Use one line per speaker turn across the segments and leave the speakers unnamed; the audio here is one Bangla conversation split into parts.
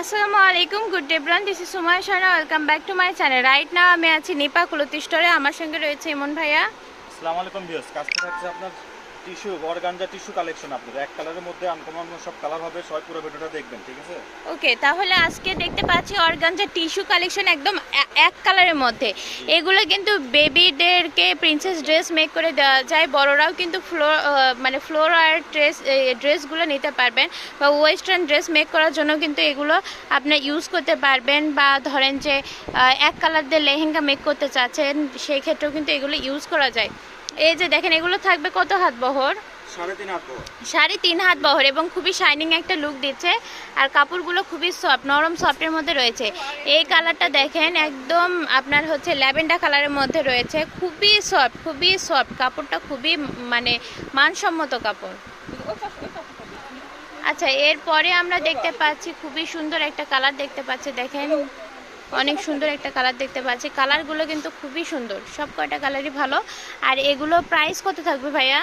আসসালামু আলাইকুম good day bran this is Sumay Sharma welcome back to my channel right now আমি আছি নিপা কুলতি স্টোরে আমার সঙ্গে রয়েছে ইমন ভাইয়া।
আসসালামু আলাইকুম ভিউয়ার্স কাজটা থাকছে আপনার? টিস্যু অর্গানজা টিস্যু কালেকশন আপনাদের। এক কালারের মধ্যে আনকমন সব কালার হবে সবাই পুরো ভিডিওটা দেখবেন ঠিক আছে?
ওকে তাহলে আজকে দেখতে পাচ্ছি অর্গানজা টিস্যু কালেকশন একদম এক কালারের মধ্যে। এগুলো কিন্তু বেবিদেরকে প্রিন্সেস ড্রেস মেক করে দেওয়া যায় বড়রাও কিন্তু ফ্লোর মানে ফ্লোর আর ড্রেস ড্রেসগুলো নিতে পারবেন বা ওয়েস্টার্ন ড্রেস মেক করার জন্য কিন্তু এগুলো আপনার ইউজ করতে পারবেন বা ধরেন যে এক কালার দিয়ে লেহেঙ্গা মেক করতে চাচ্ছেন সেই ক্ষেত্রেও কিন্তু এগুলো ইউজ করা যায়। এই যে দেখেন এগুলো থাকবে কত হাত বহর?
সাড়ে তিন হাত
বহর। এবং খুবই শাইনিং একটা লুক দিচ্ছে। আর কাপড়গুলো খুবই সফট নরম সফটের মধ্যে রয়েছে। এই কালারটা দেখেন একদম আপনার হচ্ছে ল্যাভেন্ডার কালারের মধ্যে রয়েছে। খুবই সফট খুবই সফট কাপড়টা খুবই মানে মানসম্মত কাপড়। আচ্ছা এরপরে আমরা দেখতে পাচ্ছি খুবই সুন্দর একটা কালার দেখতে পাচ্ছি দেখেন। অনেক সুন্দর একটা কালার দেখতে পাচ্ছি। কালারগুলো কিন্তু খুবই সুন্দর। সব কয়টা কালারই ভালো। আর এগুলো প্রাইস কত থাকবে ভাইয়া?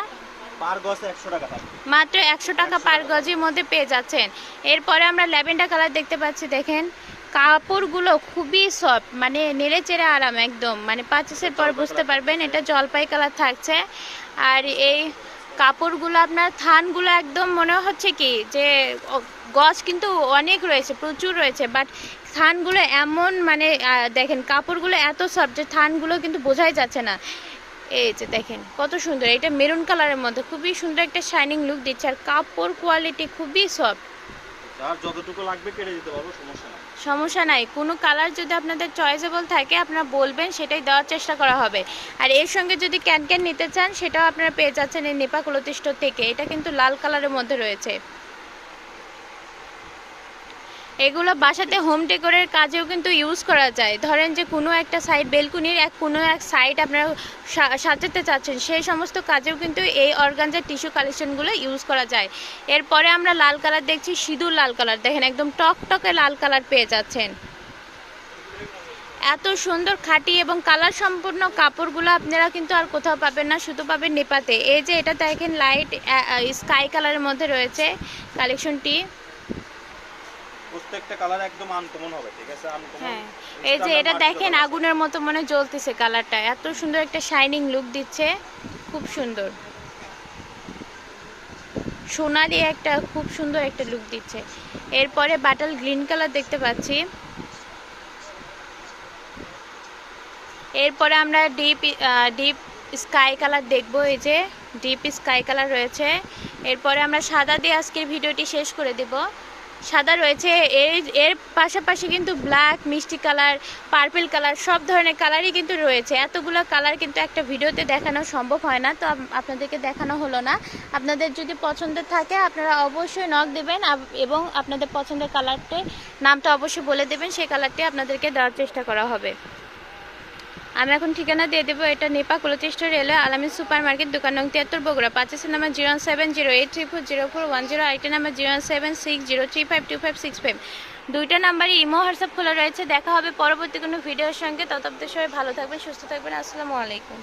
মাত্র একশো টাকা পার গজের মধ্যে পেয়ে যাচ্ছেন। এরপরে আমরা ল্যাভেন্ডার কালার দেখতে পাচ্ছি দেখেন। কাপড়গুলো খুবই সফট মানে নেড়ে চেড়ে আরাম একদম। মানে পাঁচেসের পর বুঝতে পারবেন এটা জলপাই কালার থাকছে। আর এই কাপড়গুলো, আপনার থানগুলো একদম মনে হচ্ছে কি যে গছ কিন্তু অনেক রয়েছে, প্রচুর রয়েছে বাট থানগুলো এমন মানে দেখেন কাপড়গুলো এত সফট যে থানগুলো কিন্তু বোঝাই যাচ্ছে না। এই যে দেখেন, কত সুন্দর, এটা মেরুন কালারের মধ্যে খুবই সুন্দর একটা শাইনিং লুক দিচ্ছে, আর কাপড় কোয়ালিটি খুবই সফট
সমস্যা নাই।
কোনো কালার যদি আপনাদের চয়েসেবল থাকে, আপনারা বলবেন, সেটাই দেওয়ার চেষ্টা করা হবে। আর এর সঙ্গে যদি ক্যান ক্যান নিতে চান, সেটাও আপনারা পেয়ে যাচ্ছেন এই নেপা কুলতিষ্ঠ থেকে। এটা কিন্তু লাল কালারের মধ্যে রয়েছে। এগুলো বাসাতে হোম ডেকোরের কাজেও কিন্তু ইউজ করা যায়। ধরেন যে কোনো একটা সাইড বেলকুনির এক কোনো এক সাইড আপনারা সাজাতে চাচ্ছেন, সেই সমস্ত কাজেও কিন্তু এই অর্গানজার টিস্যু কালেকশনগুলো ইউজ করা যায়। এরপরে আমরা লাল কালার দেখছি, সিঁদুর লাল কালার দেখেন একদম টকটকে লাল কালার পেয়ে যাচ্ছেন। এত সুন্দর খাঁটি এবং কালার সম্পূর্ণ কাপড়গুলো আপনারা কিন্তু আর কোথাও পাবেন না, শুধু পাবেন নেপাতে। এই যে এটা দেখেন লাইট স্কাই কালারের মধ্যে রয়েছে কালেকশনটি
প্রত্যেকটা কালার একদম আনকমন হবে ঠিক আছে? আনকমন
হ্যাঁ। এই যে এটা দেখেন আগুনের মতো মনে জ্বলতেছে কালারটা এত সুন্দর একটা শাইনিং লুক দিচ্ছে। খুব সুন্দর। সোনালি একটা খুব সুন্দর একটা লুক দিচ্ছে। এরপরে বাটাল গ্রিন কালার দেখতে পাচ্ছি। এরপরে আমরা ডিপ ডিপ স্কাই কালার দেখব এই যে। ডিপ স্কাই কালার রয়েছে। এরপরে আমরা সাদা দিয়ে আজকের ভিডিওটি শেষ করে দেব। সাদা রয়েছে। এর এর পাশাপাশি কিন্তু ব্ল্যাক মিষ্টি কালার পার্পেল কালার সব ধরনের কালারই কিন্তু রয়েছে। এতগুলো কালার কিন্তু একটা ভিডিওতে দেখানো সম্ভব হয় না, তো আপনাদেরকে দেখানো হলো না। আপনাদের যদি পছন্দ থাকে, আপনারা অবশ্যই নখ দেবেন এবং আপনাদের পছন্দের কালারটি নামটা অবশ্যই বলে দেবেন, সেই কালারটি আপনাদেরকে দেওয়ার চেষ্টা করা হবে। আমি এখন ঠিকানা দিয়ে দেবো, এটা নেপা কুলচেষ্ট রেলওয়ে আলামী সুপার মার্কেট দোকান নং তিয়াত্তর, Bogura. পাঁচেসের number zero seven zero eight three four zero four one zero IT number zero seven six zero three five two five six five. দুইটা নাম্বারই ইমো, হোয়াটসঅ্যাপ খোলা রয়েছে। দেখা হবে পরবর্তী কোনো ভিডিওর সঙ্গে। ততব্দের সবাই ভালো থাকবেন, সুস্থ থাকবেন। আসসালামু আলাইকুম।